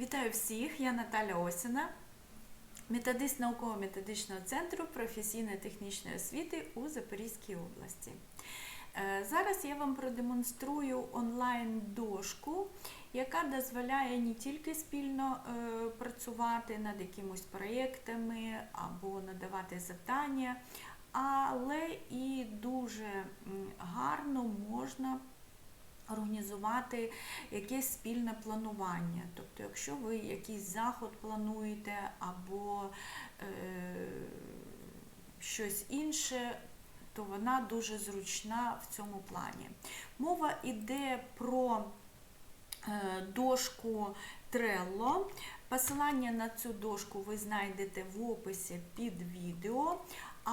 Вітаю всіх! Я Наталя Осіна, методист науково-методичного центру професійно-технічної освіти у Запорізькій області. Е, Зараз я вам продемонструю онлайн-дошку, яка дозволяє не тільки спільно е, працювати над якимось проєктами або надавати завдання, але і дуже гарно можна організувати якесь спільне планування. Тобто, якщо ви якийсь заход плануєте або е, щось інше, то вона дуже зручна в цьому плані. Мова йде про е, дошку Trello. Посилання на цю дошку ви знайдете в описі під відео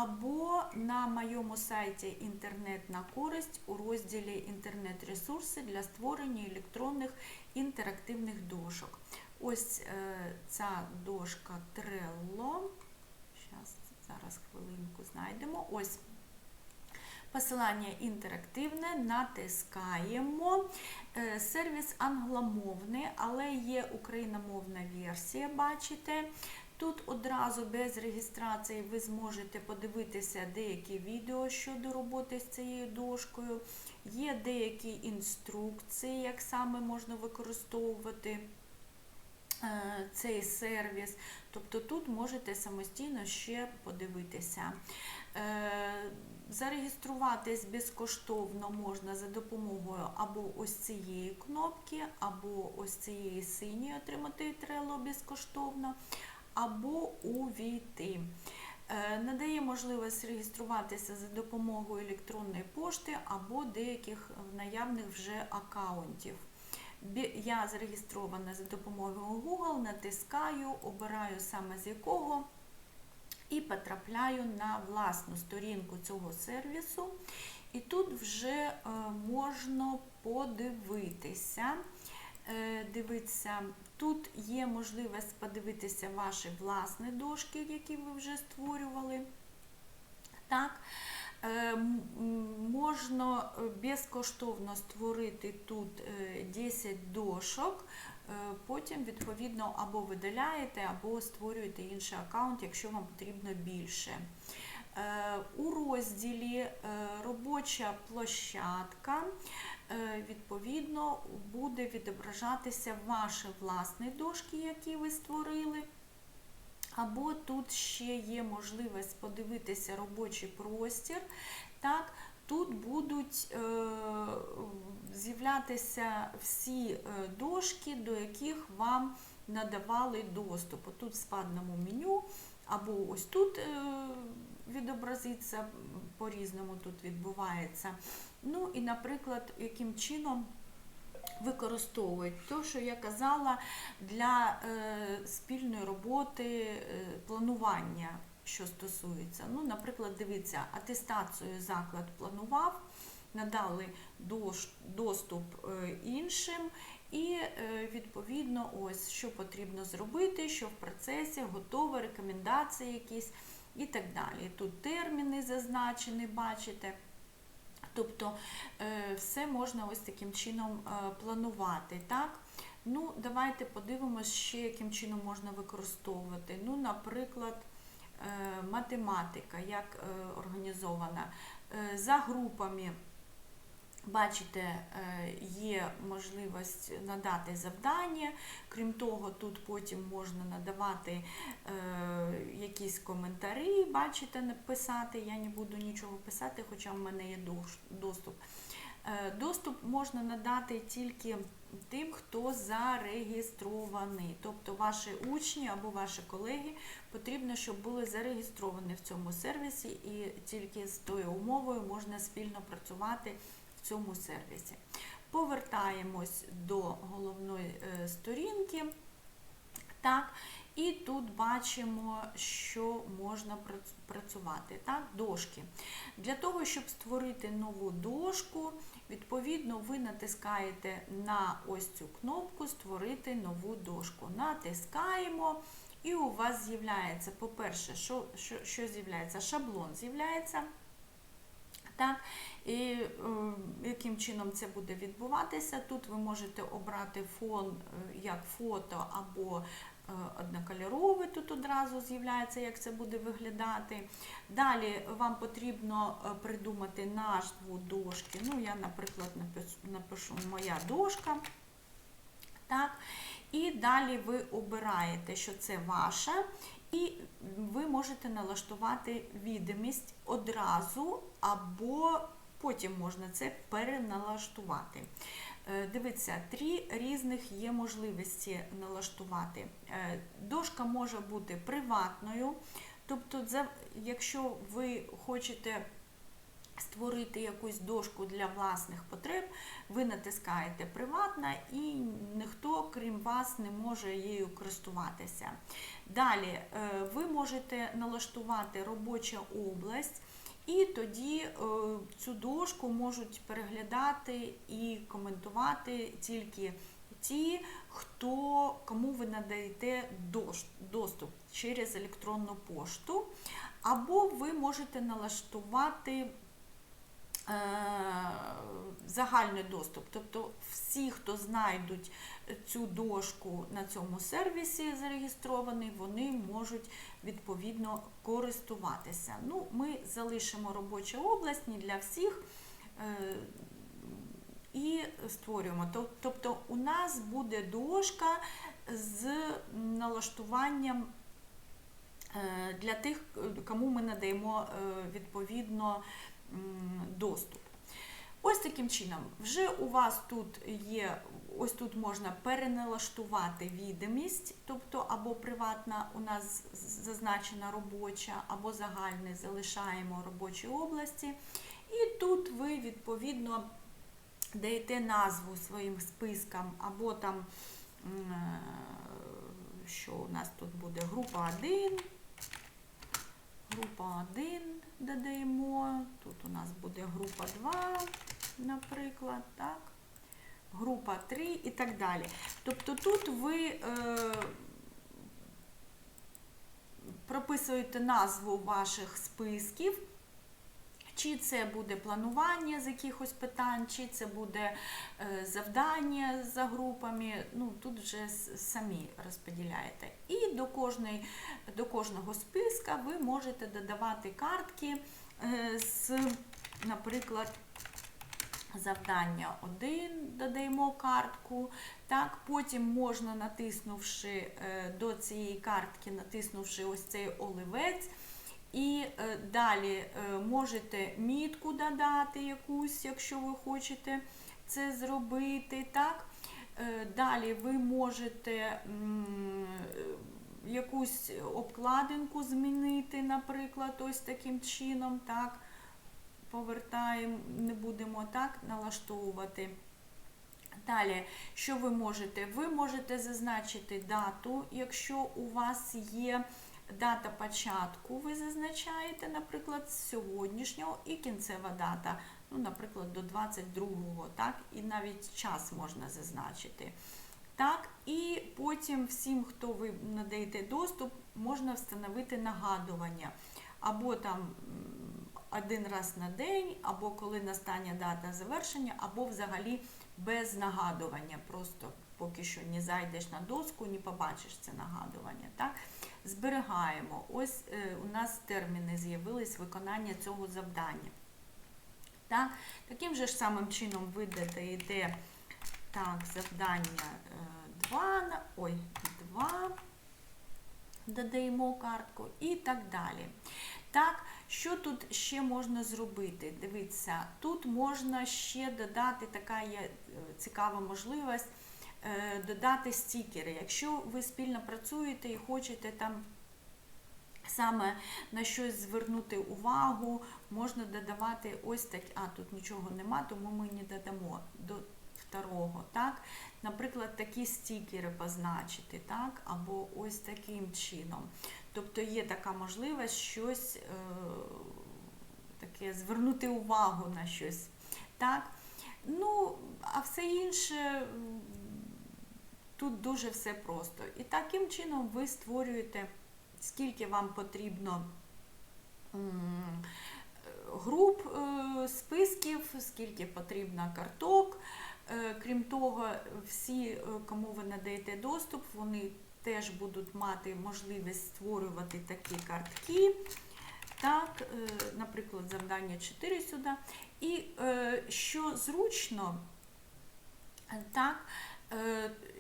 або на моєму сайті Інтернет на користь у розділі Інтернет-ресурси для створення електронних інтерактивних дошок. Ось е, ця дошка Trello. Щас, зараз хвилинку знайдемо. Ось Посилання інтерактивне, натискаємо. Е, Сервіс англомовний, але є україномовна версія, бачите. Тут одразу без реєстрації ви зможете подивитися деякі відео щодо роботи з цією дошкою. Є деякі інструкції, як саме можна використовувати е, цей сервіс. Тобто тут можете самостійно ще подивитися. Е, Зареєструватись безкоштовно можна за допомогою або ось цієї кнопки, або ось цієї синьої отримати трело безкоштовно, або увійти. Е, Надає можливість реєструватися за допомогою електронної пошти або деяких наявних вже аккаунтів. Я зареєстрована за допомогою Google, натискаю, обираю саме з якого і потрапляю на власну сторінку цього сервісу. І тут вже е, можна подивитися. Е, Дивіться, тут є можливість подивитися ваші власні дошки, які ви вже створювали. Так, Е, можна е, безкоштовно створити тут е, 10 дошок, потім, відповідно, або видаляєте, або створюєте інший аккаунт, якщо вам потрібно більше. Е, У розділі е, робоча площадка, е, відповідно, буде відображатися ваші власні дошки, які ви створили. Або тут ще є можливість подивитися робочий простір. Так, тут будуть з'являтися всі дошки, до яких вам надавали доступ. Тут в спадному меню, або ось тут відобразиться, по-різному тут відбувається. Ну і, наприклад, яким чином використовують. То, що я казала, для е, спільної роботи е, планування, що стосується. Ну, наприклад, дивіться, атестацію заклад планував, надали доступ е, іншим. І відповідно, ось що потрібно зробити, що в процесі готове, рекомендації якісь і так далі. Тут терміни зазначені, бачите. Тобто е, все можна ось таким чином е, планувати. Так? Ну, Давайте подивимось ще, яким чином можна використовувати. Ну, Наприклад, е, математика, як організована. За групами, бачите, е, є можливість надати завдання. Крім того, тут потім можна надавати е, якісь коментарі, бачите, написати. Я не буду нічого писати, хоча в мене є доступ. Е, Доступ можна надати тільки тим, хто зареєстрований. Тобто ваші учні або ваші колеги потрібно, щоб були зареєстровані в цьому сервісі, і тільки з тою умовою можна спільно працювати цьому сервісі. Повертаємось до головної е, сторінки. Так, і тут бачимо, що можна працювати. Так, дошки. Для того, щоб створити нову дошку, відповідно, ви натискаєте на ось цю кнопку Створити нову дошку. Натискаємо, і у вас з'являється, по-перше, що, що, що з'являється? Шаблон з'являється. Так, і яким чином це буде відбуватися? Тут ви можете обрати фон е, як фото або е, однокольоровий, тут одразу з'являється, як це буде виглядати. Далі вам потрібно е, придумати назву дошки. Ну, я, наприклад, напишу моя дошка. Так. І далі ви обираєте, що це ваше, і ви можете налаштувати відомість одразу, або потім можна це переналаштувати. Е, Дивіться, три різних є можливості налаштувати. Е, Дошка може бути приватною, тобто, якщо ви хочете створити якусь дошку для власних потреб, ви натискаєте приватна і ніхто, крім вас, не може її користуватися. Далі е, ви можете налаштувати робоча область. І тоді е, цю дошку можуть переглядати і коментувати тільки ті, хто кому ви надаєте доступ через електронну пошту, або ви можете налаштувати загальний доступ. Тобто всі, хто знайдуть цю дошку на цьому сервісі зареєстрований, вони можуть відповідно користуватися. Ну, ми залишимо робочу область не для всіх. е, І створюємо. Тобто у нас буде дошка з налаштуванням е, для тих, кому ми надаємо е, відповідно доступ. Ось таким чином, вже у вас тут є, ось тут можна переналаштувати відомість, тобто або приватна у нас зазначена робоча, або загальний залишаємо робочі області. І тут ви відповідно даєте назву своїм спискам, або там, е, що у нас тут буде група 1. Група 1 додаємо, тут у нас буде група 2, наприклад, так? група 3 і так далі. Тобто тут ви е, прописуєте назву ваших списків, чи це буде планування з якихось питань, чи це буде е, завдання за групами. Ну, тут вже самі розподіляєте. І до, кожної, до кожного списка ви можете додавати картки е, з, наприклад, завдання 1 додаємо картку. Так, потім можна, натиснувши е, до цієї картки, натиснувши ось цей оливець. І е, далі е, можете мітку додати якусь, якщо ви хочете це зробити. Так? Е, Далі ви можете якусь обкладинку змінити, наприклад, ось таким чином. Так? Повертаємо, не будемо так налаштовувати. Далі, що ви можете? Ви можете зазначити дату, якщо у вас є дата початку, ви зазначаєте, наприклад, з сьогоднішнього і кінцева дата, ну, наприклад, до 22-го, так, і навіть час можна зазначити. Так, і потім всім, хто ви надаєте доступ, можна встановити нагадування. Або там один раз на день, або коли настане дата завершення, або взагалі без нагадування. Просто поки що не зайдеш на доску, не побачиш це нагадування. Так? Зберігаємо. Ось е, у нас терміни з'явились виконання цього завдання. Так? Таким же ж самим чином ви додаєте так, завдання 2, ой, 2, додаємо картку і так далі. Так, що тут ще можна зробити? Дивіться, тут можна ще додати така є е, цікава можливість е, додати стікери. Якщо ви спільно працюєте і хочете там саме на щось звернути увагу, можна додавати ось так, а тут нічого нема, тому ми не додамо до второго. Так? Наприклад, такі стікери позначити, так? або ось таким чином. Тобто є така можливість щось е, таке звернути увагу на щось. Так? Ну, а все інше тут дуже все просто. І таким чином ви створюєте, скільки вам потрібно груп, е, списків, скільки потрібно карток. Е, Крім того, всі, е, кому ви надаєте доступ, вони теж будуть мати можливість створювати такі картки. Так, наприклад, завдання 4 сюди. І що зручно, так,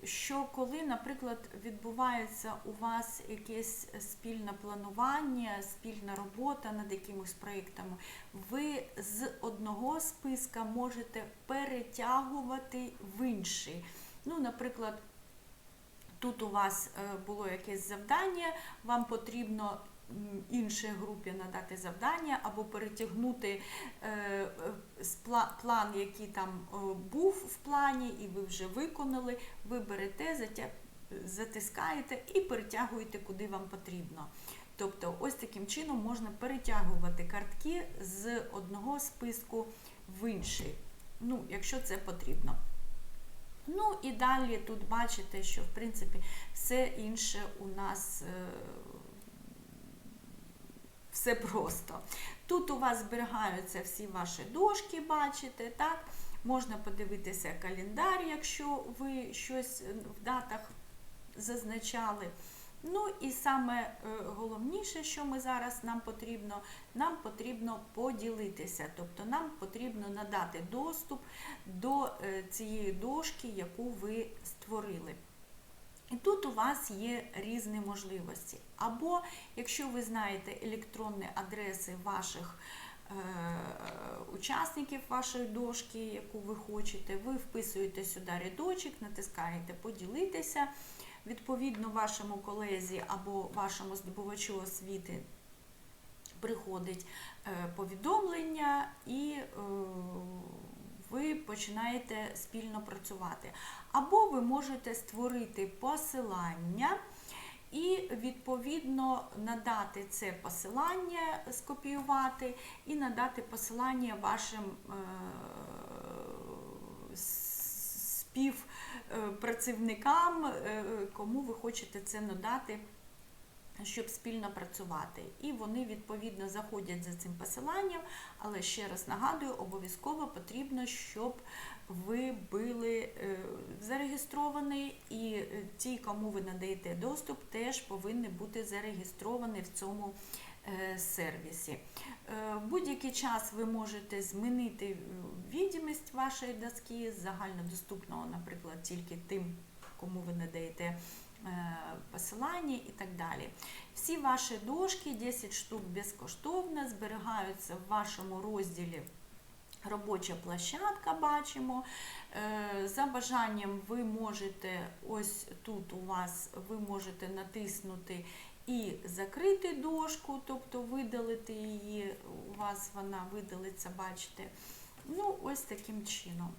що коли, наприклад, відбувається у вас якесь спільне планування, спільна робота над якимось проєктами, ви з одного списка можете перетягувати в інший. Ну, наприклад, тут у вас е, було якесь завдання, вам потрібно іншій групі надати завдання або перетягнути е, план, який там був в плані, і ви вже виконали, ви берете, затискаєте і перетягуєте куди вам потрібно. Тобто, ось таким чином можна перетягувати картки з одного списку в інший, ну, якщо це потрібно. Ну і далі тут бачите, що в принципі все інше у нас е, все просто. Тут у вас зберігаються всі ваші дошки, бачите, так? Можна подивитися календар, якщо ви щось в датах зазначали. Ну і саме е, головніше, що ми зараз нам потрібно, нам потрібно поділитися, тобто нам потрібно надати доступ до е, цієї дошки, яку ви створили. І тут у вас є різні можливості. Або, якщо ви знаєте електронні адреси ваших е, учасників вашої дошки, яку ви хочете, ви вписуєте сюди рядочок, натискаєте поділитися. Відповідно, вашому колезі або вашому здобувачу освіти приходить е, повідомлення і е, ви починаєте спільно працювати. Або ви можете створити посилання і, відповідно, надати це посилання, скопіювати і надати посилання вашим е, співпрацівникам, е, кому ви хочете це надати щоб спільно працювати. І вони відповідно заходять за цим посиланням, але ще раз нагадую, обов'язково потрібно, щоб ви були е, зареєстровані, і е, ті, кому ви надаєте доступ, теж повинні бути зареєстровані в цьому е, сервісі. В будь-який час ви можете змінити відомість вашої доски з загальнодоступного, наприклад, тільки тим, кому ви надаєте посилання і так далі. Всі ваші дошки, 10 штук безкоштовно, зберігаються в вашому розділі Робоча площадка бачимо. За бажанням ви можете, ось тут у вас ви можете натиснути і закрити дошку, тобто видалити її, у вас вона видалиться, бачите. Ну, ось таким чином.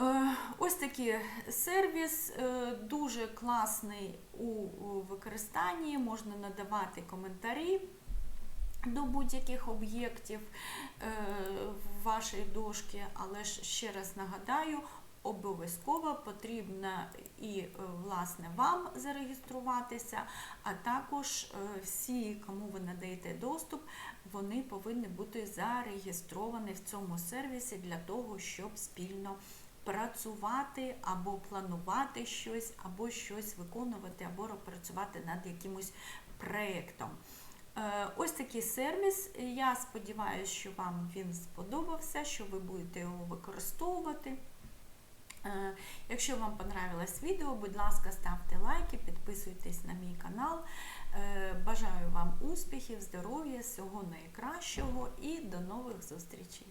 Е, Ось такий сервіс, е, дуже класний у використанні, можна надавати коментарі до будь-яких об'єктів е, в вашій дошці, але ж ще раз нагадаю, обов'язково потрібно і власне вам зареєструватися, а також всі, кому ви надаєте доступ, вони повинні бути зареєстровані в цьому сервісі для того, щоб спільно працювати або планувати щось, або щось виконувати, або працювати над якимось проєктом. Е, Ось такий сервіс. Я сподіваюся, що вам він сподобався, що ви будете його використовувати. Е, Якщо вам понравилось відео, будь ласка, ставте лайки, підписуйтесь на мій канал. Е, Бажаю вам успіхів, здоров'я, всього найкращого і до нових зустрічей!